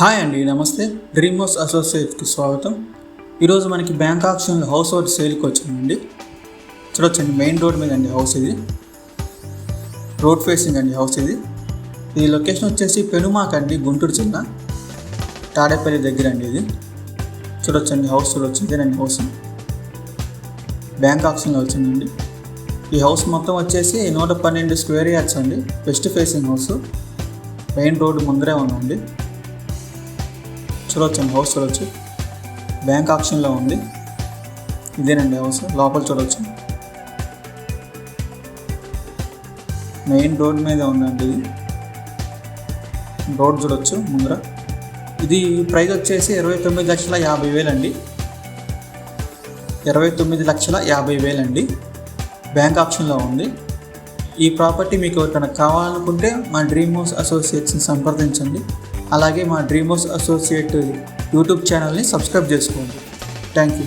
Hi అండి నమస్తే. Dream house అసోసియేట్కి స్వాగతం. ఈరోజు మనకి బ్యాంక్ ఆక్షన్లో హౌస్ ఒకటి సేల్కి వచ్చిందండి చూడొచ్చండి మెయిన్ రోడ్ మీద అండి హౌస్ ఇది. రోడ్ ఫేసింగ్ అండి హౌస్ ఇది. ఈ లొకేషన్ వచ్చేసి పెనుమాక అండి గుంటూరు జిల్లా. తాడేపల్లి దగ్గర అండి ఇది. చూడొచ్చండి హౌస్ చూడొచ్చు ఇదేనండి హౌస్. బ్యాంక్ ఆప్షన్లో వచ్చిందండి. ఈ హౌస్ మొత్తం వచ్చేసి నూట పన్నెండు స్క్వేర్ యార్డ్స్ అండి. West facing house. Main road ముందరే ఉందండి చూడొచ్చండి హౌస్ చూడొచ్చు. బ్యాంక్ ఆప్షన్లో ఉంది. ఇదేనండి హౌస్ లోపల చూడొచ్చు. మెయిన్ రోడ్ మీద ఉందండి ఇది. రోడ్ చూడొచ్చు ముందర. ఇది ప్రైస్ వచ్చేసి ఇరవై తొమ్మిది లక్షల యాభై వేలండి. ఇరవై తొమ్మిది లక్షల యాభై వేలండి. బ్యాంక్ ఆప్షన్లో ఉంది. ఈ ప్రాపర్టీ మీకు ఎవరికైనా కావాలనుకుంటే మా డ్రీమ్ హౌస్ అసోసియేట్స్ని సంప్రదించండి. అలాగే మా డ్రీమర్స్ అసోసియేట్ యూట్యూబ్ ఛానల్ని సబ్స్క్రైబ్ చేసుకోండి. Thank you.